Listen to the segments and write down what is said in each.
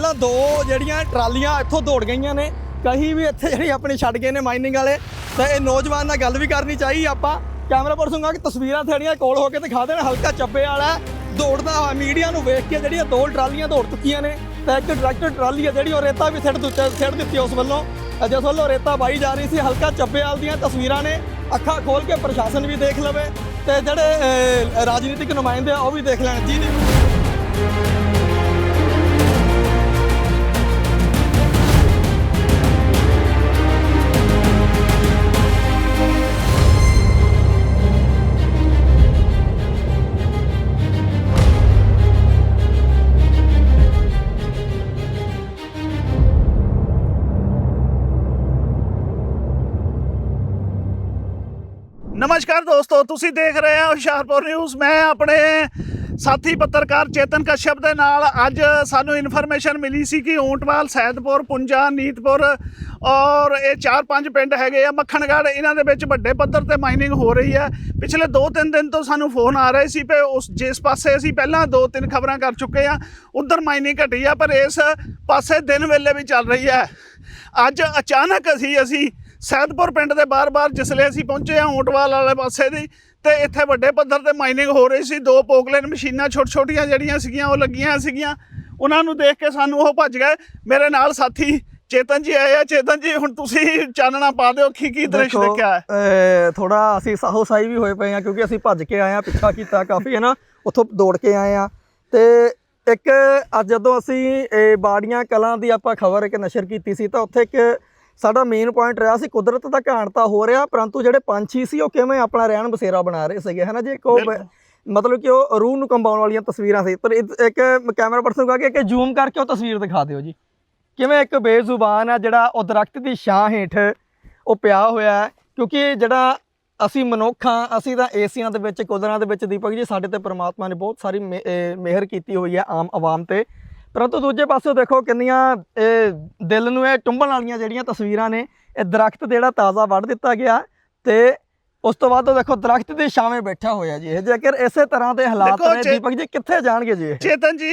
ਪਹਿਲਾਂ ਦੋ ਜਿਹੜੀਆਂ ਟਰਾਲੀਆਂ ਇੱਥੋਂ ਦੌੜ ਗਈਆਂ ਨੇ, ਕਹੀ ਵੀ ਇੱਥੇ ਜਿਹੜੀ ਆਪਣੀ ਛੱਡ ਗਏ ਨੇ ਮਾਈਨਿੰਗ ਵਾਲੇ, ਤਾਂ ਇਹ ਨੌਜਵਾਨ ਨਾਲ ਗੱਲ ਵੀ ਕਰਨੀ ਚਾਹੀ ਆਪਾਂ। ਕੈਮਰਾ ਪਰਸਨ ਕਹਾ ਕਿ ਤਸਵੀਰਾਂ ਥੇੜੀਆਂ ਕੋਲ ਹੋ ਕੇ ਦਿਖਾ ਦੇਣ, ਹਲਕਾ ਚੱਬੇ ਵਾਲਾ ਦੌੜਦਾ ਹੋਇਆ ਮੀਡੀਆ ਨੂੰ ਵੇਖ ਕੇ ਜਿਹੜੀਆਂ ਦੋ ਟਰਾਲੀਆਂ ਦੌੜ ਚੁੱਕੀਆਂ ਨੇ, ਤੇ ਇੱਕ ਟਰੈਕਟਰ ਟਰਾਲੀ ਹੈ ਜਿਹੜੀ ਉਹ ਰੇਤਾ ਵੀ ਸਿੱਟ ਦਿੱਤੀ ਸਿੱਟ ਦਿੱਤੀ ਉਸ ਵੱਲੋਂ। ਜਿਸ ਵੱਲੋਂ ਰੇਤਾ ਬਾਈ ਜਾ ਰਹੀ ਸੀ, ਹਲਕਾ ਚੱਬੇ ਵਾਲ ਦੀਆਂ ਤਸਵੀਰਾਂ ਨੇ। ਅੱਖਾਂ ਖੋਲ ਕੇ ਪ੍ਰਸ਼ਾਸਨ ਵੀ ਦੇਖ ਲਵੇ, ਤੇ ਜਿਹੜੇ ਰਾਜਨੀਤਿਕ ਨੁਮਾਇੰਦੇ ਆ ਉਹ ਵੀ ਦੇਖ ਲੈਣ। ਜੀ ਜੀ। ਨਮਸਕਾਰ ਦੋਸਤੋ, ਤੁਸੀਂ ਦੇਖ ਰਹੇ ਹੋ ਹੁਸ਼ਿਆਰਪੁਰ ਨਿਊਜ਼ ਮੈਂ ਆਪਣੇ ਸਾਥੀ ਪੱਤਰਕਾਰ ਚੇਤਨ ਕਸ਼ਯਪ ਦੇ ਨਾਲ ਅੱਜ ਸਾਨੂੰ ਇਨਫੋਰਮੇਸ਼ਨ ਮਿਲੀ ਸੀ ਕਿ ਊਂਟਵਾਲ, ਸੈਦਪੁਰ, ਪੁੰਜਾ, ਨੀਤਪੁਰ ਔਰ ਇਹ ਚਾਰ ਪੰਜ ਪਿੰਡ ਹੈਗੇ ਆ। ਮੱਖਣਗੜ੍ਹ, ਇਹਨਾਂ ਦੇ ਵਿੱਚ ਵੱਡੇ ਪੱਧਰ ਤੇ ਮਾਈਨਿੰਗ ਹੋ ਰਹੀ ਹੈ। ਪਿਛਲੇ 2-3 ਦਿਨ ਤੋਂ ਸਾਨੂੰ ਫੋਨ ਆ ਰਹੇ ਸੀ ਕਿ ਉਸ, ਜਿਸ ਪਾਸੇ ਅਸੀਂ ਪਹਿਲਾਂ 2-3 ਖਬਰਾਂ ਕਰ ਚੁੱਕੇ ਆ ਉਧਰ ਮਾਈਨਿੰਗ ਘਟੀ ਆ, ਪਰ ਇਸ ਪਾਸੇ ਦਿਨ ਵੇਲੇ ਵੀ ਚੱਲ ਰਹੀ ਹੈ। ਅੱਜ ਅਚਾਨਕ ਅਸੀਂ ਅਸੀਂ ਸੈਦਪੁਰ ਪਿੰਡ ਦੇ ਬਾਰ-ਬਾਰ ਜਿਸਲੇ ਅਸੀਂ ਪਹੁੰਚੇ ਆ ਊਂਟਵਾਲ ਵਾਲੇ ਪਾਸੇ ਦੀ ਤੇ ਇੱਥੇ ਵੱਡੇ ਪੱਧਰ ਤੇ ਮਾਈਨਿੰਗ ਹੋ ਰਹੀ ਸੀ। ਦੋ ਪੋਕਲੇਨ ਮਸ਼ੀਨਾਂ ਛੋਟ-ਛੋਟੀਆਂ ਜਿਹੜੀਆਂ ਸੀਗੀਆਂ ਉਹ ਲੱਗੀਆਂ ਸੀਗੀਆਂ। ਉਹਨਾਂ ਨੂੰ ਦੇਖ ਕੇ ਸਾਨੂੰ ਉਹ ਭੱਜ ਗਏ। ਮੇਰੇ ਨਾਲ ਸਾਥੀ ਚੇਤਨ ਜੀ ਆਏ ਆ। ਚੇਤਨ ਜੀ ਹੁਣ ਤੁਸੀਂ ਚਾਨਣਾ ਪਾ ਦਿਓ ਕੀ ਕੀ ਦ੍ਰਿਸ਼ ਦੇਖਿਆ ਹੈ? ਥੋੜਾ ਅਸੀਂ ਸਾਹੋ ਸਾਈ ਵੀ ਹੋਏ ਪਏ ਆ ਕਿਉਂਕਿ ਅਸੀਂ ਭੱਜ ਕੇ ਆਏ ਆ ਪਿੱਛਾ ਕੀਤਾ ਕਾਫੀ ਹੈ ਨਾ? ਉੱਥੋਂ ਦੌੜ ਕੇ ਆਏ ਆ ਤੇ ਇੱਕ ਅੱਜ ਜਦੋਂ ਅਸੀਂ ਇਹ ਬਾੜੀਆਂ ਕਲਾਂ ਦੀ ਆਪਾਂ ਖਬਰ ਇੱਕ ਨਸ਼ਰ ਕੀਤੀ ਸੀ ਤਾਂ ਉੱਥੇ ਇੱਕ ਸਾਡਾ ਮੇਨ ਪੁਆਇੰਟ ਰਿਹਾ ਸੀ ਕੁਦਰਤ ਦਾ ਘਾਣਤਾ ਹੋ ਰਿਹਾ ਪਰੰਤੂ ਜਿਹੜੇ ਪੰਛੀ ਸੀ ਉਹ ਕਿਵੇਂ ਆਪਣਾ ਰਹਿਣ ਬਸੇਰਾ ਬਣਾ ਰਹੇ ਸੀਗੇ ਹੈ ਨਾ ਜੀ ਬਿਲਕੁਲ। ਮਤਲਬ ਕਿ ਉਹ ਰੂਹ ਨੂੰ ਕੰਬਾਉਣ ਵਾਲੀਆਂ ਤਸਵੀਰਾਂ ਸੀ। ਪਰ ਇੱਕ ਕੈਮਰਾ ਪਰਸਨ ਕਹਾ ਕਿ ਕਿ ਜ਼ੂਮ ਕਰਕੇ ਉਹ ਤਸਵੀਰ ਦਿਖਾ ਦਿਓ ਜੀ। ਕਿਵੇਂ ਇੱਕ ਬੇਜ਼ੁਬਾਨ ਆ ਜਿਹੜਾ ਉਹ ਦਰਖਤ ਦੀ ਛਾਂ ਹੇਠ ਉਹ ਪਿਆ ਹੋਇਆ ਹੈ ਕਿਉਂਕਿ ਜਿਹੜਾ ਅਸੀਂ ਮਨੁੱਖ ਅਸੀਂ ਤਾਂ ਏਸੀਆਂ ਦੇ ਵਿੱਚ ਕੁਦਰਾਂ ਦੇ ਵਿੱਚ ਦੀਪਕ ਜੀ ਸਾਡੇ ਤੇ ਪ੍ਰਮਾਤਮਾ ਨੇ ਬਹੁਤ ਸਾਰੀ ਮਿਹਰ ਕੀਤੀ ਹੋਈ ਹੈ ਆਮ ਆਵਾਮ ਤੇ। ਪਰੰਤੂ ਦੂਜੇ ਪਾਸੇ ਦੇਖੋ ਕਿੰਨੀਆਂ ਇਹ ਦਿਲ ਨੂੰ ਇਹ ਟੁੰਬਣ ਵਾਲੀਆਂ ਜਿਹੜੀਆਂ ਤਸਵੀਰਾਂ ਨੇ ਇਹ ਦਰਖਤ ਜਿਹੜਾ ਤਾਜ਼ਾ ਵੱਢ ਦਿੱਤਾ ਗਿਆ ਤੇ ਉਸ ਤੋਂ ਬਾਅਦ ਉਹ ਦੇਖੋ ਦਰਖਤ ਦੇ ਛਾਵੇਂ ਬੈਠਾ ਹੋਇਆ ਜੀ। ਇਹ ਜੇਕਰ ਇਸੇ ਤਰ੍ਹਾਂ ਦੇ ਹਾਲਾਤ ਦੇਖੋ ਨੇ ਜੇ- ਦੀਪਕ ਜੀ ਕਿੱਥੇ ਜਾਣਗੇ ਜੀ ਇਹ? ਚੇਤਨ ਜੀ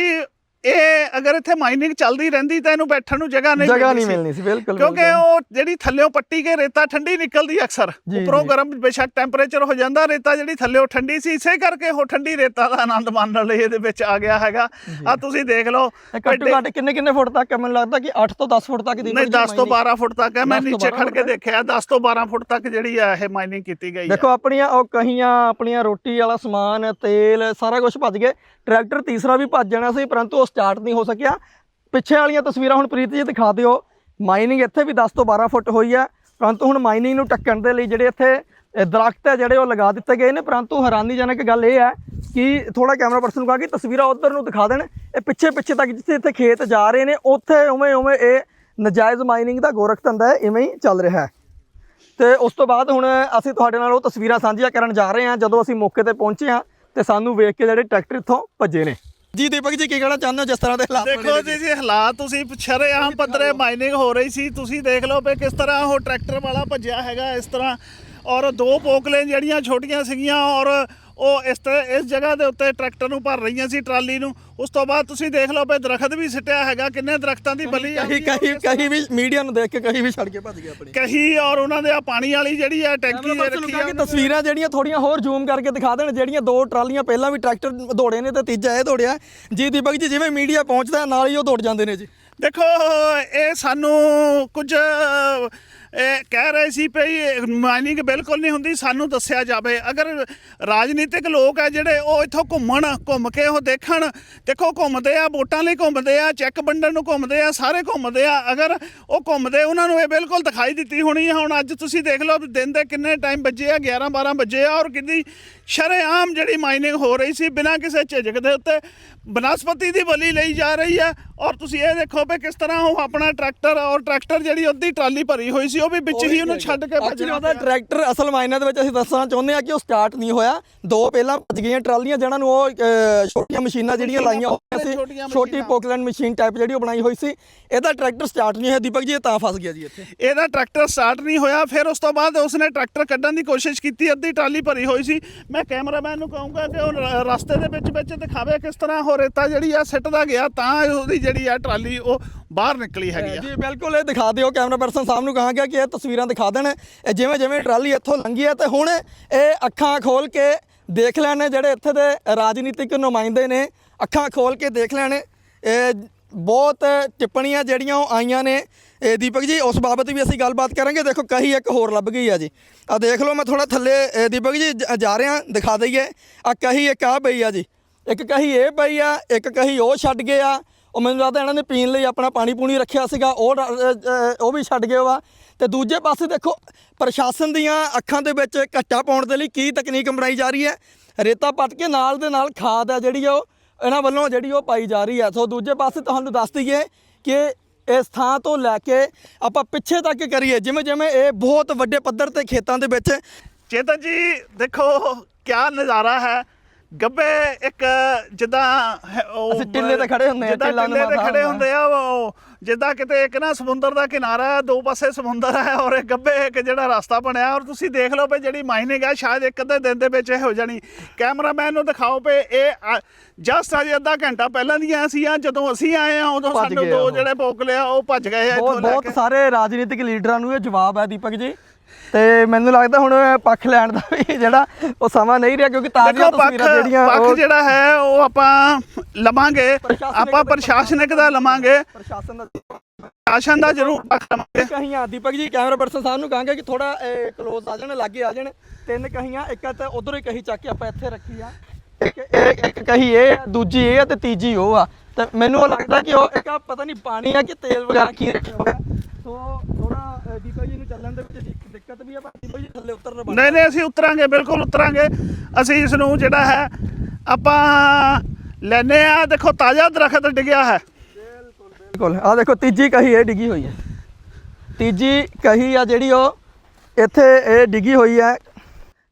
ਇਹ ਅਗਰ ਇੱਥੇ ਮਾਈਨਿੰਗ ਚੱਲਦੀ ਰਹਿੰਦੀ ਤਾਂ ਇਹਨੂੰ ਬੈਠਣ ਨੂੰ ਜਗ੍ਹਾ ਨਹੀਂ ਜਗ੍ਹਾ ਨਹੀਂ। ਮਿਲਣੀ ਸੀ ਬਿਲਕੁਲ ਕਿਉਂਕਿ। ਉਹ ਜਿਹੜੀ ਥੱਲੇੋਂ ਪੱਟੀ ਕੇ ਰੇਤਾ ਠੰਡੀ ਨਿਕਲਦੀ ਅਕਸਰ ਉੱਪਰੋਂ। ਗਰਮ ਬੇਸ਼ੱਕ ਟੈਂਪਰੇਚਰ ਹੋ ਜਾਂਦਾ ਰੇਤਾ ਜਿਹੜੀ ਥੱਲੇੋਂ ਠੰਡੀ ਸੀ ਇਸੇ ਕਰਕੇ ਉਹ ਠੰਡੀ ਰੇਤਾ ਦਾ ਆਨੰਦ ਮਾਣਨ ਲਈ ਇਹਦੇ ਵਿੱਚ ਆ ਗਿਆ ਹੈਗਾ ਆ ਤੁਸੀਂ ਦੇਖ ਲਓ ਘੱਟੋ ਘੱਟ ਕਿੰਨੇ ਕਿੰਨੇ ਫੁੱਟ ਤੱਕ ਹੈ? ਮੈਨੂੰ ਲੱਗਦਾ ਕਿ 8 ਤੋਂ 10 ਫੁੱਟ ਤੱਕ ਦੀ ਨਹੀਂ 10 ਤੋਂ 12 ਫੁੱਟ ਤੱਕ ਹੈ ਮੈਂ 10 ਤੋਂ ਨੀਚੇ 12 ਖੜ ਕੇ। ਦੇਖਿਆ 10 ਤੋਂ 12 ਫੁੱਟ ਤੱਕ ਜਿਹੜੀ ਆ ਇਹ ਮਾਈਨਿੰਗ ਕੀਤੀ ਗਈ ਹੈ ਦੇਖੋ ਆਪਣੀਆਂ ਉਹ ਕਹੀਆਂ ਆਪਣੀਆਂ ਰੋਟੀ ਵਾਲਾ ਸਮਾਨ ਤੇਲ ਸਾਰਾ ਕੁਝ ਭੱਜ ਗਏ ਟਰੈਕਟਰ ਤੀਸਰਾ ਵੀ ਭੱਜ ਜਾਣਾ ਸੀ ਪਰੰਤੂ ਸਟਾਰਟ ਨਹੀਂ ਹੋ ਸਕਿਆ। ਪਿੱਛੇ ਵਾਲੀਆਂ ਤਸਵੀਰਾਂ ਹੁਣ ਪ੍ਰੀਤ ਜੀ ਦਿਖਾ ਦਿਓ। ਮਾਈਨਿੰਗ ਇੱਥੇ ਵੀ 10 ਤੋਂ 12 ਫੁੱਟ ਹੋਈ ਹੈ। ਪਰੰਤੂ ਹੁਣ ਮਾਈਨਿੰਗ ਨੂੰ ਟੱਕਣ ਦੇ ਲਈ ਜਿਹੜੇ ਇੱਥੇ ਇਹ ਦਰਖਤ ਹੈ ਜਿਹੜੇ ਉਹ ਲਗਾ ਦਿੱਤੇ ਗਏ ਨੇ। ਪਰੰਤੂ ਹੈਰਾਨੀਜਨਕ ਗੱਲ ਇਹ ਹੈ ਕਿ ਥੋੜਾ ਕੈਮਰਾ ਪਰਸਨ ਨੂੰ ਕਹਾ ਕਿ ਤਸਵੀਰਾਂ ਉਧਰ ਨੂੰ ਦਿਖਾ ਦੇਣ। ਇਹ ਪਿੱਛੇ ਪਿੱਛੇ ਤੱਕ ਜਿੱਥੇ ਇੱਥੇ ਖੇਤ ਜਾ ਰਹੇ ਨੇ, ਉੱਥੇ ਉਵੇਂ ਉਵੇਂ ਇਹ ਨਜਾਇਜ਼ ਮਾਈਨਿੰਗ ਦਾ ਗੋਰਖ ਧੰਦਾ ਇਵੇਂ ਹੀ ਚੱਲ ਰਿਹਾ ਹੈ। ਤੇ ਉਸ ਤੋਂ ਬਾਅਦ ਹੁਣ ਅਸੀਂ ਤੁਹਾਡੇ ਨਾਲ ਉਹ ਤਸਵੀਰਾਂ ਸਾਂਝੀਆਂ ਕਰਨ ਜਾ ਰਹੇ ਹਾਂ। ਜਦੋਂ ਅਸੀਂ ਮੌਕੇ ਤੇ ਪਹੁੰਚੇ ਹਾਂ ਤੇ ਸਾਨੂੰ ਵੇਖ ਕੇ ਜਿਹੜੇ ਟਰੈਕਟਰ ਇੱਥੋਂ ਭੱਜੇ ਨੇ। ਜੀ ਦੀਪਕ ਜੀ ਕੀ ਕਹਿਣਾ ਚਾਹੁੰਦੇ ਹੋ ਜਿਸ ਤਰ੍ਹਾਂ ਦੇ ਹਾਲਾਤ ਦੇਖੋ ਜੀ ਜੀ? ਹਾਲਾਤ ਤੁਸੀਂ ਸ਼ਰੇਆਮ ਪੱਧਰੇ ਮਾਈਨਿੰਗ ਹੋ ਰਹੀ ਸੀ ਤੁਸੀਂ ਦੇਖ ਲਓ ਵੀ ਕਿਸ ਤਰ੍ਹਾਂ ਉਹ ਟਰੈਕਟਰ ਵਾਲਾ ਭੱਜਿਆ ਹੈਗਾ ਇਸ ਤਰ੍ਹਾਂ ਔਰ ਦੋ ਪੋਕਲੇ ਜਿਹੜੀਆਂ ਛੋਟੀਆਂ ਸੀਗੀਆਂ ਔਰ ਉਹ ਇਸ ਤਰ੍ਹਾਂ ਇਸ ਜਗ੍ਹਾ ਦੇ ਉੱਤੇ ਟਰੈਕਟਰ ਨੂੰ ਭਰ ਰਹੀਆਂ ਸੀ ਟਰਾਲੀ ਨੂੰ। ਉਸ ਤੋਂ ਬਾਅਦ ਤੁਸੀਂ ਦੇਖ ਲਓ ਵੀ ਦਰਖਤ ਵੀ ਸਿੱਟਿਆ ਹੈਗਾ ਕਿੰਨੇ ਦਰਖਤਾਂ ਦੀ ਬਲੀ ਕਹੀ ਹੈ। ਕਹੀ ਕਹੀ ਵੀ ਮੀਡੀਆ ਨੂੰ ਦੇਖ ਕੇ ਕਹੀ ਵੀ ਛੱਡ ਕੇ ਭੱਜ ਗਏ ਆਪਣੀ। ਕਹੀ ਔਰ ਉਹਨਾਂ ਦੇ ਆ ਪਾਣੀ ਵਾਲੀ ਜਿਹੜੀ ਆ ਟੈਂਕੀ ਰੱਖੀ ਆ ਕਿ ਤਸਵੀਰਾਂ ਜਿਹੜੀਆਂ ਥੋੜੀਆਂ ਹੋਰ ਜ਼ੂਮ ਕਰਕੇ ਦਿਖਾ ਦੇਣ ਜਿਹੜੀਆਂ ਦੋ ਟਰਾਲੀਆਂ ਪਹਿਲਾਂ ਵੀ ਟਰੈਕਟਰ ਦੌੜੇ ਨੇ ਤੇ ਤੀਜਾ ਇਹ ਦੌੜਿਆ। ਜੀ ਦੀਪਕ ਜੀ ਜਿਵੇਂ ਮੀਡੀਆ ਪਹੁੰਚਦਾ ਨਾਲ ਹੀ ਉਹ ਦੌੜ ਜਾਂਦੇ ਨੇ ਜੀ। ਦੇਖੋ ਇਹ ਸਾਨੂੰ ਕੁਝ ਇਹ ਕਹਿ ਰਹੇ ਸੀ ਭਈ ਮਾਈਨਿੰਗ ਬਿਲਕੁਲ ਨਹੀਂ ਹੁੰਦੀ, ਸਾਨੂੰ ਦੱਸਿਆ ਜਾਵੇ। ਅਗਰ ਰਾਜਨੀਤਿਕ ਲੋਕ ਆ ਜਿਹੜੇ, ਉਹ ਇੱਥੋਂ ਘੁੰਮਣ, ਘੁੰਮ ਕੇ ਉਹ ਦੇਖਣ, ਦੇਖੋ ਘੁੰਮਦੇ ਆ, ਵੋਟਾਂ ਲਈ ਘੁੰਮਦੇ ਆ, ਚੈੱਕ ਵੰਡਣ ਨੂੰ ਘੁੰਮਦੇ ਆ, ਸਾਰੇ ਘੁੰਮਦੇ ਆ, ਅਗਰ ਉਹ ਘੁੰਮਦੇ, ਉਹਨਾਂ ਨੂੰ ਇਹ ਬਿਲਕੁਲ ਦਿਖਾਈ ਦਿੱਤੀ ਹੋਣੀ ਆ। ਹੁਣ ਅੱਜ ਤੁਸੀਂ ਦੇਖ ਲਓ ਵੀ ਦਿਨ ਦੇ ਕਿੰਨੇ ਟਾਈਮ ਵੱਜੇ ਆ 11 12 ਵੱਜੇ ਆ, ਔਰ ਕਿੰਨੀ ਸ਼ਰੇਆਮ ਜਿਹੜੀ ਮਾਈਨਿੰਗ ਹੋ ਰਹੀ ਸੀ, ਬਿਨਾਂ ਕਿਸੇ ਝਿਜਕ ਦੇ ਉੱਤੇ ਬਨਸਪਤੀ ਦੀ ਬਲੀ ਲਈ ਜਾ ਰਹੀ ਹੈ ਔਰ ਤੁਸੀਂ ਇਹ ਦੇਖੋ ਵੀ ਕਿਸ ਤਰ੍ਹਾਂ ਉਹ ਆਪਣਾ ਟਰੈਕਟਰ, ਔਰ ਟਰੈਕਟਰ ਜਿਹੜੀ ਅੱਧੀ ਟਰਾਲੀ ਭਰੀ ਹੋਈ ਸੀ ਉਹ ਵੀ ਵਿੱਚ ਹੀ ਉਹਨੂੰ ਛੱਡ ਕੇ Actually ਭੱਜਣਾ। ਉਹਦਾ ਟਰੈਕਟਰ ਅਸਲ ਮਾਇਨੇ ਦੇ ਵਿੱਚ ਅਸੀਂ ਦੱਸਣਾ ਚਾਹੁੰਦੇ ਆ ਕਿ ਉਹ ਸਟਾਰਟ ਨਹੀਂ ਹੋਇਆ। ਦੋ ਪਹਿਲਾਂ ਭੱਜ ਗਈਆਂ ਟਰਾਲੀਆਂ ਜਿਹਨਾਂ ਨੂੰ ਉਹ ਅਹ, ਛੋਟੀਆਂ ਮਸ਼ੀਨਾਂ ਜਿਹੜੀਆਂ ਲਾਈਆਂ ਹੋਈਆਂ ਸੀ। ਛੋਟੀਆਂ ਛੋਟੀ। ਪੋਕਲੈਂਡ ਮਸ਼ੀਨ ਟਾਈਪ ਜਿਹੜੀ ਉਹ ਬਣਾਈ ਹੋਈ ਸੀ। ਇਹਦਾ ਟਰੈਕਟਰ ਸਟਾਰਟ ਨਹੀਂ ਹੋਇਆ। ਦੀਪਕ ਜੀ ਇਹ ਤਾਂ ਫਸ ਗਿਆ ਜੀ ਇੱਥੇ। ਇਹਦਾ ਟਰੈਕਟਰ ਸਟਾਰਟ ਨਹੀਂ ਹੋਇਆ। ਫਿਰ ਉਸ ਤੋਂ ਬਾਅਦ ਉਸਨੇ ਟਰੈਕਟਰ ਕੱਢਣ ਦੀ ਕੋਸ਼ਿਸ਼ ਕੀਤੀ। ਅੱਧੀ ਟਰਾਲੀ ਭਰੀ ਹੋਈ ਸੀ। ਮੈਂ ਕੈਮਰਾਮੈਨ ਨੂੰ ਕਹੂੰਗਾ ਕਿ ਉਹ ਰ- ਰਸਤੇ ਦੇ ਵਿੱਚ ਵਿੱਚ ਦਿਖਾਵੇ ਕਿਸ ਤਰ੍ਹਾਂ ਉਹ ਰੇਤਾ ਜਿਹੜੀ ਆ ਸਿੱਟਦਾ ਗਿਆ ਤਾਂ ਉਹਦੀ ਜਿਹੜੀ ਆ ਟਰਾਲੀ ਉਹ ਬਾਹਰ ਨਿਕਲੀ ਹੈਗੀ ਆ। ਜੀ ਬਿਲਕੁਲ। ਇਹ ਦਿਖਾ ਦਿਓ। ਕੈਮਰਾ ਪਰਸਨ ਸਾਹਿਬ ਨੂੰ ਕਹਾਂਗਾ ਕਿ ਇਹ ਤਸਵੀਰਾਂ ਦਿਖਾ ਦੇਣ। ਇਹ ਜਿਵੇਂ ਜਿਵੇਂ ਟਰਾਲੀ ਇੱਥੋਂ ਲੰਘੀ ਹੈ ਤੇ ਹੁਣ ਇਹ ਅੱਖਾਂ ਖੋਲ ਕੇ ਦੇਖ ਲੈਣ ਜਿਹੜੇ ਇੱਥੇ ਦੇ ਰਾਜਨੀਤਿਕ ਨੁਮਾਇੰਦੇ ਨੇ। ਅੱਖਾਂ ਖੋਲ ਕੇ ਦੇਖ ਲੈਣ। ਇਹ ਬਹੁਤ ਟਿੱਪਣੀਆਂ ਜਿਹੜੀਆਂ ਉਹ ਆਈਆਂ ਨੇ। ਇਹ ਦੀਪਕ ਜੀ, ਉਸ ਬਾਬਤ ਵੀ ਅਸੀਂ ਗੱਲਬਾਤ ਕਰਾਂਗੇ। ਦੇਖੋ, ਕਹੀ ਇੱਕ ਹੋਰ ਲੱਭ ਗਈ ਆ ਜੀ। ਆ ਦੇਖ ਲਓ, ਮੈਂ ਥੋੜਾ ਥੱਲੇ ਦੀਪਕ ਜੀ, ਜਾ ਰਿਹਾ, ਦਿਖਾ ਦਈਏ। ਆ ਕਹੀ ਇੱਕ ਆ ਪਈ ਆ ਜੀ। ਇੱਕ ਕਹੀ ਇਹ ਪਈ ਆ, ਇੱਕ ਕਹੀ ਉਹ ਛੱਡ ਗਏ ਆ ਉਹ ਮੈਨੂੰ ਲੱਗਦਾ ਇਹਨਾਂ ਨੇ ਪੀਣ ਲਈ ਆਪਣਾ ਪਾਣੀ ਪੂਣੀ ਰੱਖਿਆ ਸੀਗਾ। ਉਹ ਉਹ ਵੀ ਛੱਡ ਗਏ ਵਾ। ਤੇ ਦੂਜੇ ਪਾਸੇ ਦੇਖੋ, ਪ੍ਰਸ਼ਾਸਨ ਦੀਆਂ ਅੱਖਾਂ ਦੇ ਵਿੱਚ ਘੱਟਾ ਪਾਉਣ ਦੇ ਲਈ ਕੀ ਤਕਨੀਕ ਅਪਣਾਈ ਜਾ ਰਹੀ ਹੈ? ਰੇਤਾ ਪੱਟ ਕੇ ਨਾਲ ਦੇ ਨਾਲ ਖਾਦ ਆ ਜਿਹੜੀ ਉਹ, ਇਹਨਾਂ ਵੱਲੋਂ ਜਿਹੜੀ ਉਹ ਪਾਈ ਜਾ ਰਹੀ ਹੈ। ਸੋ ਦੂਜੇ ਪਾਸੇ ਤੁਹਾਨੂੰ ਦੱਸ ਦਈਏ ਕਿ ਇਸ ਥਾਂ ਤੋਂ ਲੈ ਕੇ ਆਪਾਂ ਪਿੱਛੇ ਤੱਕ ਕਰੀਏ? ਜਿਵੇਂ ਜਿਵੇਂ ਇਹ ਬਹੁਤ ਵੱਡੇ ਪੱਧਰ ਤੇ ਖੇਤਾਂ ਦੇ ਵਿੱਚ ਚੇਤਨ ਜੀ, ਦੇਖੋ, ਕਿਆ ਨਜ਼ਾਰਾ ਹੈ। ਗੱਬੇ ਇੱਕ ਜਿੱਦਾਂ ਉਹ ਅਸੀਂ ਟਿੱਲੇ ਤੇ ਖੜੇ ਹੁੰਦੇ ਆ, ਟਿੱਲਾ ਟਿੱਲੇ ਤੇ ਖੜੇ ਹੁੰਦਾ। ਆ ਉਹ ਜਿੱਦਾਂ ਕਿਤੇ ਇੱਕ ਨਾ ਸਮੁੰਦਰ ਦਾ ਕਿਨਾਰਾ ਹੈ ਦੋ ਪਾਸੇ ਸਮੁੰਦਰ ਹੈ ਔਰ ਇੱਕ ਗੱਬੇ ਇੱਕ ਜਿਹੜਾ ਰਸਤਾ ਬਣਿਆ ਔਰ ਤੁਸੀਂ ਦੇਖ ਲਓ ਵੀ ਜਿਹੜੀ ਮਾਈਨਿੰਗ ਹੈ ਸ਼ਾਇਦ ਇੱਕ ਅੱਧੇ ਦਿਨ ਦੇ ਵਿੱਚ ਇਹ ਹੋ ਜਾਣੀ ਕੈਮਰਾਮੈਨ ਨੂੰ ਦਿਖਾਓ ਵੀ ਇਹ ਜਸਟ ਅਜੇ ਅੱਧਾ ਘੰਟਾ ਪਹਿਲਾਂ ਦੀਆਂ ਸੀ ਜਦੋਂ ਅਸੀਂ ਆਏ ਆ ਉਦੋਂ ਸਾਨੂੰ ਦੋ। ਜਿਹੜੇ ਪੋਕਲੇ ਆ ਉਹ ਭੱਜ ਗਏ ਆ ਇੱਥੋਂ ਬਹੁਤ ਸਾਰੇ ਰਾਜਨੀਤਿਕ ਲੀਡਰਾਂ ਨੂੰ ਇਹ ਜਵਾਬ ਹੈ ਦੀਪਕ ਜੀ ਤੇ ਮੈਨੂੰ ਲੱਗਦਾ ਹੁਣ ਪੱਖ ਲੈਣ ਦਾ ਵੀ ਜਿਹੜਾ ਉਹ ਸਮਾਂ ਨਹੀਂ ਰਿਹਾ ਕਿਉਂਕਿ ਤਾਜ਼ੀਆਂ ਤਸਵੀਰਾਂ ਜਿਹੜੀਆਂ ਪੱਖ ਜਿਹੜਾ ਹੈ ਉਹ ਆਪਾਂ ਲਵਾਂਗੇ। ਆਪਾਂ ਪ੍ਰਸ਼ਾਸਨਿਕ ਦਾ ਲਵਾਂਗੇ। ਪ੍ਰਸ਼ਾਸਨ ਦਾ ਪ੍ਰਸ਼ਾਸਨ ਦਾ ਜ਼ਰੂਰ ਪੱਖ ਲਵਾਂਗੇ। ਕਹੀਆਂ ਦੀਪਕ ਜੀ ਕੈਮਰਾ ਪਰਸਨ ਸਾਹਿਬ ਨੂੰ ਕਹਾਂਗੇ ਕਿ ਥੋੜਾ ਕਲੋਜ਼ ਆ ਜਾਣ ਲਾਗੇ ਆ ਜਾਣ। ਤਿੰਨ ਕਹੀਆਂ ਇੱਕ ਤਾਂ ਉਧਰੋਂ ਹੀ ਕਹੀ ਚੱਕ ਕੇ ਆਪਾਂ ਇੱਥੇ ਰੱਖੀ ਆ। ਇੱਕ ਕਹੀ ਇਹ ਦੂਜੀ ਇਹ ਆ ਤੇ ਤੀਜੀ ਉਹ ਆ। ਤੇ ਮੈਨੂੰ ਉਹ ਲੱਗਦਾ ਕਿ ਉਹ ਇੱਕ ਪਤਾ ਨਹੀਂ ਪਾਣੀ ਆ ਕਿ ਤੇਲ ਵਗੈਰਾ ਕੀ ਰੱਖਿਆ ਹੋਇਆ। ਸੋ ਥੋੜਾ ਦੀਪਕ ਜੀ ਨੂੰ ਚੱਲਣ ਦੇ ਵਿੱਚ ਦਿੱਕਤ ਵੀ ਆ ਪਰ ਦੀਪਕ ਜੀ ਥੱਲੇ ਉਤਰਨ ਬਣ ਨਹੀਂ ਨਹੀਂ ਅਸੀਂ ਉਤਰਾਂਗੇ ਬਿਲਕੁਲ ਉਤਰਾਂਗੇ। ਅਸੀਂ ਇਸ ਨੂੰ ਜਿਹੜਾ ਹੈ ਆਪਾਂ ਲੈਨੇ ਆ ਦੇਖੋ ਤਾਜ਼ਾ ਦਰਖਤ ਡਿੱਗਿਆ ਹੈ। ਬਿਲਕੁਲ ਆ ਦੇਖੋ ਤੀਜੀ ਕਹੀ ਇਹ ਡਿੱਗੀ ਹੋਈ ਹੈ। ਤੀਜੀ ਕਹੀ ਆ ਜਿਹੜੀ ਉਹ ਇੱਥੇ ਇਹ ਡਿੱਗੀ ਹੋਈ ਹੈ।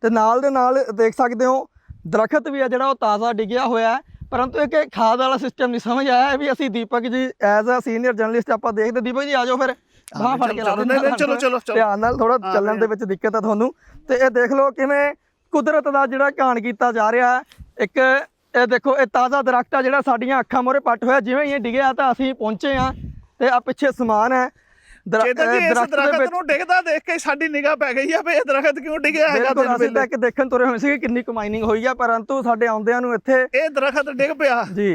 ਤੇ ਨਾਲ ਦੇ ਨਾਲ ਦੇਖ ਸਕਦੇ ਹੋ ਦਰਖਤ ਵੀ ਆ ਜਿਹੜਾ ਉਹ ਤਾਜ਼ਾ ਡਿੱਗਿਆ ਹੋਇਆ ਹੈ। ਪਰੰਤੂ ਇੱਕ ਇਹ ਖਾਦ ਵਾਲਾ ਸਿਸਟਮ ਨਹੀਂ ਸਮਝ ਆਇਆ ਵੀ ਅਸੀਂ ਦੀਪਕ ਜੀ ਐਜ਼ ਅ ਸੀਨੀਅਰ ਜਰਨਲਿਸਟ ਆਪਾਂ ਦੇਖਦੇ ਦੀਪਕ ਜੀ ਆਜੋ ਫਿਰ। ਬਾਹ ਫੜ ਕੇ ਲਾ ਦਿੰਦੇ ਚਲੋ, ਚਲੋ। ਧਿਆਨ ਨਾਲ ਥੋੜਾ ਚੱਲਣ ਦੇ ਵਿੱਚ ਦਿੱਕਤ ਹੈ ਤੁਹਾਨੂੰ। ਤੇ ਇਹ ਦੇਖ ਲਓ ਕਿਵੇਂ ਕੁਦਰਤ ਦਾ ਜਿਹੜਾ ਘਾਣ ਕੀਤਾ ਜਾ ਰਿਹਾ ਹੈ। ਇੱਕ ਇਹ ਦੇਖੋ ਇਹ ਤਾਜ਼ਾ ਦਰਖਤ ਆ ਜਿਹੜਾ ਸਾਡੀਆਂ ਅੱਖਾਂ ਮੋਰੇ ਪੱਟ ਹੋਇਆ। ਜਿਵੇਂ ਹੀ ਇਹ ਡਿੱਗਿਆ ਤਾਂ ਅਸੀਂ ਪਹੁੰਚੇ ਆ ਤੇ ਆ ਪਿੱਛੇ ਸਮਾਨ ਹੈ। ਚੇਤਨ ਜੀ ਇਹ ਇਸ ਦਰਖਤ ਨੂੰ ਡਿੱਗਦਾ ਦੇਖ ਕੇ ਸਾਡੀ ਨਿਗਾਹ ਪੈ ਗਈ ਆ ਵੀ ਇਹ ਦਰਖਤ ਕਿਉਂ ਡਿੱਗਿਆ ਹੈਗਾ ਦਿਨ ਅਸੀਂ ਵੇਲੇ ਇੱਕ ਦੇਖਣ ਤੁਰੇ ਹੋਏ ਸੀ ਕਿੰਨੀ ਕਮਾਈਨਿੰਗ ਹੋਈ ਆ ਪਰੰਤੂ ਸਾਡੇ ਆਉਂਦਿਆਂ ਨੂੰ ਇੱਥੇ ਇਹ ਦਰਖਤ ਡਿੱਗ ਪਿਆ। ਜੀ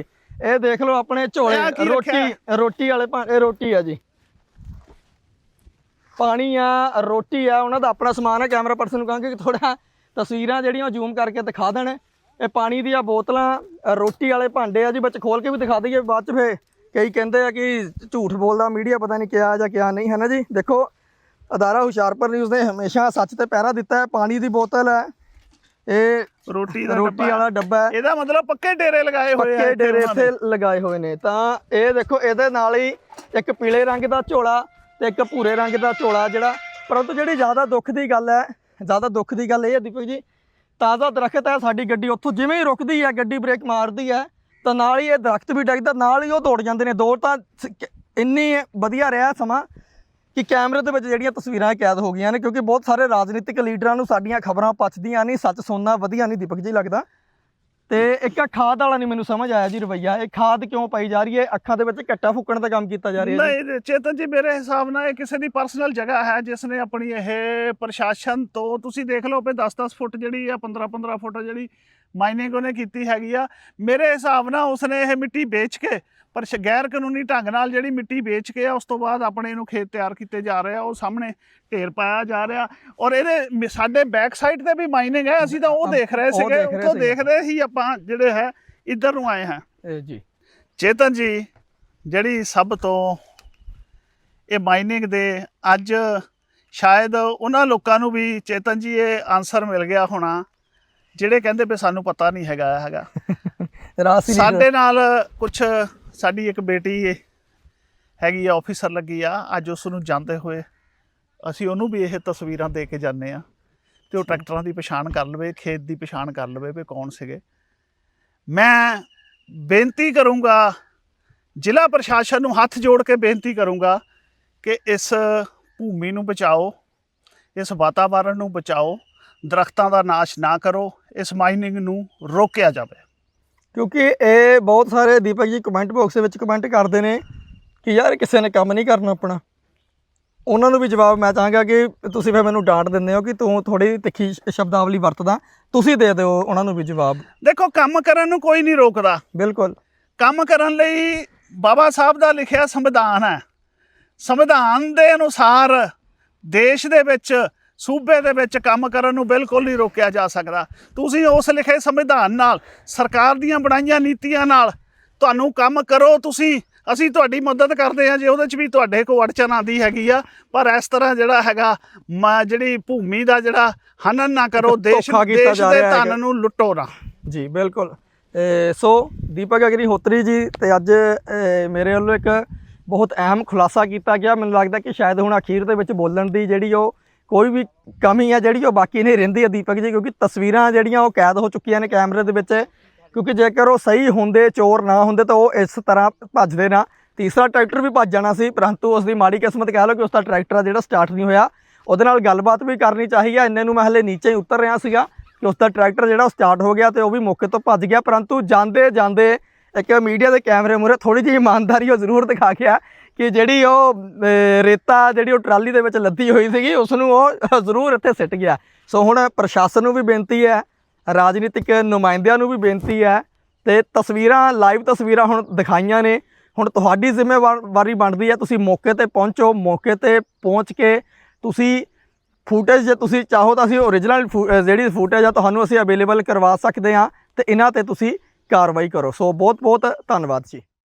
ਇਹ ਦੇਖ ਲਓ ਆਪਣੇ ਝੋਲੇ ਇਹ ਰੋਟੀ? ਰੋਟੀ ਵਾਲੇ ਭਾਂਡੇ ਰੋਟੀ ਆ ਜੀ। ਪਾਣੀ ਆ ਰੋਟੀ ਆ ਉਹਨਾਂ ਦਾ ਆਪਣਾ ਸਮਾਨ ਹੈ ਕੈਮਰਾ ਪਰਸਨ ਨੂੰ ਕਹਾਂਗੇ ਕਿ ਥੋੜਾ ਤਸਵੀਰਾਂ ਜਿਹੜੀਆਂ ਉਹ ਜ਼ੂਮ ਕਰਕੇ ਦਿਖਾ ਦੇਣ। ਇਹ ਪਾਣੀ ਦੀਆਂ ਬੋਤਲਾਂ ਰੋਟੀ ਵਾਲੇ ਭਾਂਡੇ ਆ ਜੀ ਵਿੱਚ ਖੋਲ ਕੇ ਵੀ ਦਿਖਾ ਦਈਏ ਬਾਅਦ ਚ ਫੇ ਕਈ ਕਹਿੰਦੇ ਆ ਕਿ ਝੂਠ ਬੋਲਦਾ ਮੀਡੀਆ ਪਤਾ ਨਹੀਂ ਕਿਹਾ ਜਾਂ ਕਿਹਾ ਨਹੀਂ ਹੈ ਨਾ ਜੀ? ਦੇਖੋ ਅਦਾਰਾ ਹੁਸ਼ਿਆਰਪੁਰ ਨਿਊਜ਼ ਨੇ ਹਮੇਸ਼ਾ ਸੱਚ ਤੇ ਪਹਿਰਾ ਦਿੱਤਾ ਹੈ ਪਾਣੀ ਦੀ ਬੋਤਲ ਹੈ ਇਹ ਰੋਟੀ ਦਾ ਰੋਟੀ ਵਾਲਾ ਡੱਬਾ ਹੈ। ਇਹਦਾ ਮਤਲਬ ਪੱਕੇ ਡੇਰੇ ਲਗਾਏ ਹੋਏ ਆ ਪੱਕੇ ਡੇਰੇ। ਇੱਥੇ ਲਗਾਏ ਹੋਏ ਨੇ। ਤਾਂ ਇਹ ਦੇਖੋ ਇਹਦੇ ਨਾਲ ਹੀ ਇੱਕ ਪੀਲੇ ਰੰਗ ਦਾ ਝੋਲਾ ਤੇ ਇੱਕ ਭੂਰੇ ਰੰਗ ਦਾ ਝੋਲਾ ਜਿਹੜਾ ਪਰੰਤੂ ਜਿਹੜੀ ਜ਼ਿਆਦਾ ਦੁੱਖ ਦੀ ਗੱਲ ਹੈ ਜ਼ਿਆਦਾ ਦੁੱਖ ਦੀ ਗੱਲ ਇਹ ਹੈ ਦੀਪਕ ਜੀ ਤਾਜ਼ਾ ਦਰਖਤ ਹੈ ਸਾਡੀ ਗੱਡੀ ਉੱਥੋਂ ਜਿਵੇਂ ਹੀ ਰੁਕਦੀ ਹੈ ਗੱਡੀ ਬ੍ਰੇਕ ਮਾਰਦੀ ਹੈ ਤਾਂ ਨਾਲ ਹੀ ਇਹ ਦਰਖਤ ਵੀ ਡਿੱਗਦਾ, ਨਾਲ ਹੀ ਉਹ ਦੌੜ ਜਾਂਦੇ ਨੇ, ਦੌੜ ਤਾਂ ਸ- ਇੰਨੀ ਵਧੀਆ ਰਿਹਾ ਸਮਾਂ ਕਿ ਕੈਮਰੇ ਦੇ ਵਿੱਚ ਜਿਹੜੀਆਂ ਤਸਵੀਰਾਂ ਕੈਦ ਹੋ ਗਈਆਂ ਨੇ, ਕਿਉਂਕਿ ਬਹੁਤ ਸਾਰੇ ਰਾਜਨੀਤਿਕ ਲੀਡਰਾਂ ਨੂੰ ਸਾਡੀਆਂ ਖਬਰਾਂ ਪਚਦੀਆਂ ਨਹੀਂ, ਸੱਚ ਸੁਣਨਾ ਵਧੀਆ ਨਹੀਂ ਦੀਪਕ ਜੀ ਲੱਗਦਾ। ਤੇ ਇੱਕ ਖਾਦ ਵਾਲਾ ਨਹੀਂ ਮੈਨੂੰ ਸਮਝ ਆਇਆ ਜੀ ਰਵਈਆ, ਇਹ ਖਾਦ ਕਿਉਂ ਪਾਈ ਜਾ ਰਹੀ ਹੈ? ਅੱਖਾਂ ਦੇ ਵਿੱਚ ਘੱਟਾ ਫੁੱਕਣ ਦਾ ਕੰਮ ਕੀਤਾ ਜਾ ਰਿਹਾ ਜੀ। ਨਹੀਂ, ਚੇਤਨ ਜੀ, ਮੇਰੇ ਹਿਸਾਬ ਨਾਲ ਇਹ ਕਿਸੇ ਦੀ ਪਰਸਨਲ ਜਗ੍ਹਾ ਹੈ, ਜਿਸ ਨੇ ਆਪਣੀ ਇਹ ਪ੍ਰਸ਼ਾਸਨ ਤੋਂ, ਤੁਸੀਂ ਦੇਖ ਲਓ ਵੀ 10-10 ਫੁੱਟ ਜਿਹੜੀ ਆ 15-15 ਫੁੱਟ ਜਿਹੜੀ ਮਾਈਨਿੰਗ ਉਹਨੇ ਕੀਤੀ ਹੈਗੀ ਆ? ਮੇਰੇ ਹਿਸਾਬ ਨਾਲ ਉਸਨੇ ਇਹ ਮਿੱਟੀ ਵੇਚ ਕੇ ਪਰ ਸ਼- ਗੈਰ ਕਾਨੂੰਨੀ ਢੰਗ ਨਾਲ ਜਿਹੜੀ ਮਿੱਟੀ ਵੇਚ ਕੇ ਆ ਉਸ ਤੋਂ ਬਾਅਦ ਆਪਣੇ ਇਹਨੂੰ ਖੇਤ ਤਿਆਰ ਕੀਤੇ ਜਾ ਰਹੇ ਆ ਉਹ ਸਾਹਮਣੇ ਢੇਰ ਪਾਇਆ ਜਾ ਰਿਹਾ। ਔਰ ਇਹਦੇ ਸਾਡੇ ਬੈਕ ਸਾਈਡ ਤੇ ਵੀ ਮਾਈਨਿੰਗ ਹੈ ਅਸੀਂ ਤਾਂ ਉਹ ਦੇਖ ਰਹੇ ਸੀਗੇ ਦੇਖ ਰਹੇ ਹੀ ਆਪਾਂ ਜਿਹੜੇ ਹੈ ਇੱਧਰ ਨੂੰ ਆਏ ਹਾਂ। ਜੀ। ਚੇਤਨ ਜੀ ਜਿਹੜੀ ਸਭ ਤੋਂ ਇਹ ਮਾਈਨਿੰਗ ਦੇ ਅੱਜ ਸ਼ਾਇਦ ਉਹਨਾਂ ਲੋਕਾਂ ਨੂੰ ਵੀ ਚੇਤਨ ਜੀ ਇਹ ਆਨਸਰ ਮਿਲ ਗਿਆ ਹੋਣਾ। ਜਿਹੜੇ ਕਹਿੰਦੇ ਵੀ ਸਾਨੂੰ ਪਤਾ ਨਹੀਂ ਹੈਗਾ ਹੈਗਾ। ਰਾਸੀ ਸਾਡੇ ਨਾਲ ਕੁਝ ਸਾਡੀ ਇੱਕ ਬੇਟੀ ਹੈਗੀ ਆ ਆਫੀਸਰ ਲੱਗੀ ਆ ਅੱਜ ਉਸ ਨੂੰ ਜਾਂਦੇ ਹੋਏ ਅਸੀਂ ਉਹਨੂੰ ਵੀ ਇਹ ਤਸਵੀਰਾਂ ਦੇ ਕੇ ਜਾਂਦੇ ਆ ਤੇ ਉਹ ਟਰੈਕਟਰਾਂ ਦੀ ਪਛਾਣ ਕਰ ਲਵੇ ਖੇਤ ਦੀ ਪਛਾਣ ਕਰ ਲਵੇ ਵੀ ਕੌਣ ਸੀਗੇ। ਮੈਂ ਬੇਨਤੀ ਕਰੂੰਗਾ ਜ਼ਿਲ੍ਹਾ ਪ੍ਰਸ਼ਾਸਨ ਨੂੰ ਹੱਥ ਜੋੜ ਕੇ ਬੇਨਤੀ ਕਰੂੰਗਾ ਕਿ ਇਸ ਭੂਮੀ ਨੂੰ ਬਚਾਓ ਇਸ ਵਾਤਾਵਰਣ ਨੂੰ ਬਚਾਓ। ਦਰਖਤਾਂ ਦਾ ਨਾਸ਼ ਨਾ ਕਰੋ ਇਸ ਮਾਈਨਿੰਗ ਨੂੰ ਰੋਕਿਆ ਜਾਵੇ। ਕਿਉਂਕਿ ਇਹ ਬਹੁਤ ਸਾਰੇ ਦੀਪਕ ਜੀ ਕਮੈਂਟ ਬਾਕਸ ਦੇ ਵਿੱਚ ਕਮੈਂਟ ਕਰਦੇ ਨੇ ਕਿ ਯਾਰ ਕਿਸੇ ਨੇ ਕੰਮ ਨਹੀਂ ਕਰਨਾ ਆਪਣਾ। ਉਹਨਾਂ ਨੂੰ ਵੀ ਜਵਾਬ ਮੈਂ ਚਾਹਾਂਗਾ ਕਿ ਤੁਸੀਂ ਫਿਰ ਮੈਨੂੰ ਡਾਂਟ ਦਿੰਦੇ ਹੋ ਕਿ ਤੂੰ ਥੋੜੀ ਤਿੱਖੀ ਸ਼ਬਦਾਵਲੀ ਵਰਤਦਾ ਤੁਸੀਂ ਦੇ ਦਿਓ ਉਹਨਾਂ ਨੂੰ ਵੀ ਜਵਾਬ। ਦੇਖੋ ਕੰਮ ਕਰਨ ਨੂੰ ਕੋਈ ਨਹੀਂ ਰੋਕਦਾ। ਬਿਲਕੁਲ। ਕੰਮ ਕਰਨ ਲਈ ਬਾਬਾ ਸਾਹਿਬ ਦਾ ਲਿਖਿਆ ਸੰਵਿਧਾਨ ਹੈ। ਸੰਵਿਧਾਨ ਦੇ ਅਨੁਸਾਰ ਦੇਸ਼ ਦੇ ਵਿੱਚ ਸੂਬੇ ਦੇ ਵਿੱਚ ਕੰਮ ਕਰਨ ਨੂੰ ਬਿਲਕੁਲ ਨਹੀਂ ਰੋਕਿਆ ਜਾ ਸਕਦਾ। ਤੁਸੀਂ ਉਸ ਲਿਖੇ ਸੰਵਿਧਾਨ ਨਾਲ ਸਰਕਾਰ ਦੀਆਂ ਬਣਾਈਆਂ ਨੀਤੀਆਂ ਨਾਲ ਤੁਹਾਨੂੰ ਕੰਮ ਕਰੋ ਤੁਸੀਂ। ਅਸੀਂ ਤੁਹਾਡੀ ਮਦਦ ਕਰਦੇ ਹਾਂ ਜੇ ਉਹਦੇ 'ਚ ਵੀ ਤੁਹਾਡੇ ਕੋਲ ਅੜਚਨ ਆਉਂਦੀ ਹੈਗੀ ਆ। ਪਰ ਇਸ ਤਰ੍ਹਾਂ ਜਿਹੜਾ ਹੈਗਾ ਮ- ਜਿਹੜੀ ਭੂਮੀ ਦਾ ਜਿਹੜਾ ਹਨਨ ਨਾ ਕਰੋ ਦੇਸ਼ ਦੇਸ਼ ਦੇ। ਧਨ ਨੂੰ ਲੁੱਟੋ ਨਾ। ਜੀ ਬਿਲਕੁਲ। ਸੋ ਦੀਪਕ ਅਗਨੀਹੋਤਰੀ ਜੀ ਤੇ ਅੱਜ ਮੇਰੇ ਵੱਲੋਂ ਇੱਕ ਬਹੁਤ ਅਹਿਮ ਖੁਲਾਸਾ ਕੀਤਾ ਗਿਆ। ਮੈਨੂੰ ਲੱਗਦਾ ਕਿ ਸ਼ਾਇਦ ਹੁਣ ਅਖੀਰ ਦੇ ਵਿੱਚ ਬੋਲਣ ਦੀ ਜਿਹੜੀ ਉਹ ਕੋਈ ਵੀ ਕਮੀ ਹੈ ਜਿਹੜੀ ਉਹ ਬਾਕੀ ਨਹੀਂ ਰਹਿੰਦੀ ਹੈ ਦੀਪਕ ਜੀ, ਕਿਉਂਕਿ ਤਸਵੀਰਾਂ ਜਿਹੜੀਆਂ ਉਹ ਕੈਦ ਹੋ ਚੁੱਕੀਆਂ ਨੇ ਕੈਮਰੇ ਦੇ ਵਿੱਚ, ਕਿਉਂਕਿ ਜੇਕਰ ਉਹ ਸਹੀ ਹੁੰਦੇ, ਚੋਰ ਨਾ ਹੁੰਦੇ, ਤਾਂ ਉਹ ਇਸ ਤਰ੍ਹਾਂ ਭੱਜਦੇ ਨਾ। ਤੀਸਰਾ ਟਰੈਕਟਰ ਵੀ ਭੱਜ ਜਾਣਾ ਸੀ, ਪਰੰਤੂ ਉਸ ਦੀ ਮਾੜੀ ਕਿਸਮਤ ਕਹਿ ਲਓ ਕਿ ਉਸ ਦਾ ਟਰੈਕਟਰ ਆ ਜਿਹੜਾ ਸਟਾਰਟ ਨਹੀਂ ਹੋਇਆ। ਉਹਦੇ ਨਾਲ ਗੱਲਬਾਤ ਵੀ ਕਰਨੀ ਚਾਹੀਦੀ ਹੈ ਇੰਨੇ ਨੂੰ ਮੈਂ ਹਲੇ ਨੀਚੇ ਹੀ ਉਤਰ ਰਿਹਾ ਸੀਗਾ ਕਿ ਉਸ ਦਾ ਟਰੈਕਟਰ ਜਿਹੜਾ ਸਟਾਰਟ ਹੋ ਗਿਆ ਤੇ ਉਹ ਵੀ ਮੌਕੇ ਤੋਂ ਭੱਜ ਗਿਆ, ਪਰੰਤੂ ਜਾਂਦੇ ਜਾਂਦੇ ਇੱਕ ਮੀਡੀਆ ਦੇ ਕੈਮਰੇ ਮੂਹਰੇ ਥੋੜੀ ਜਿਹੀ ਇਮਾਨਦਾਰੀ ਉਹ ਜ਼ਰੂਰ ਦਿਖਾ ਗਿਆ ਕਿ ਜਿਹੜੀ ਉਹ ਰੇਤਾ ਜਿਹੜੀ ਉਹ ਟਰਾਲੀ ਦੇ ਵਿੱਚ ਲੱਦੀ ਹੋਈ ਸੀਗੀ ਉਸ ਨੂੰ ਉਹ ਜ਼ਰੂਰ ਇੱਥੇ ਸਿੱਟ ਗਿਆ। ਸੋ ਹੁਣ ਪ੍ਰਸ਼ਾਸਨ ਨੂੰ ਵੀ ਬੇਨਤੀ ਹੈ, ਰਾਜਨੀਤਿਕ ਨੁਮਾਇੰਦਿਆਂ ਨੂੰ ਵੀ ਬੇਨਤੀ ਹੈ ਤੇ ਤਸਵੀਰਾਂ, ਲਾਈਵ ਤਸਵੀਰਾਂ ਹੁਣ ਦਿਖਾਈਆਂ ਨੇ। ਹੁਣ ਤੁਹਾਡੀ ਜ਼ਿੰਮੇਵਾਰੀ ਬਣਦੀ ਹੈ, ਤੁਸੀਂ ਮੌਕੇ ਤੇ ਪਹੁੰਚੋ, ਮੌਕੇ ਤੇ ਪਹੁੰਚ ਕੇ ਤੁਸੀਂ ਫੁਟੇਜ ਜੇ ਤੁਸੀਂ ਚਾਹੋ ਤਾਂ ਅਸੀਂ ਓਰੀਜਨਲ ਜਿਹੜੀ ਫੁਟੇਜ ਆ ਤੁਹਾਨੂੰ ਅਸੀਂ ਅਵੇਲੇਬਲ ਕਰਵਾ ਸਕਦੇ ਹਾਂ ਤੇ ਇਹਨਾਂ ਤੇ ਤੁਸੀਂ ਕਾਰਵਾਈ ਕਰੋ। ਸੋ ਬਹੁਤ ਬਹੁਤ ਧੰਨਵਾਦ ਜੀ।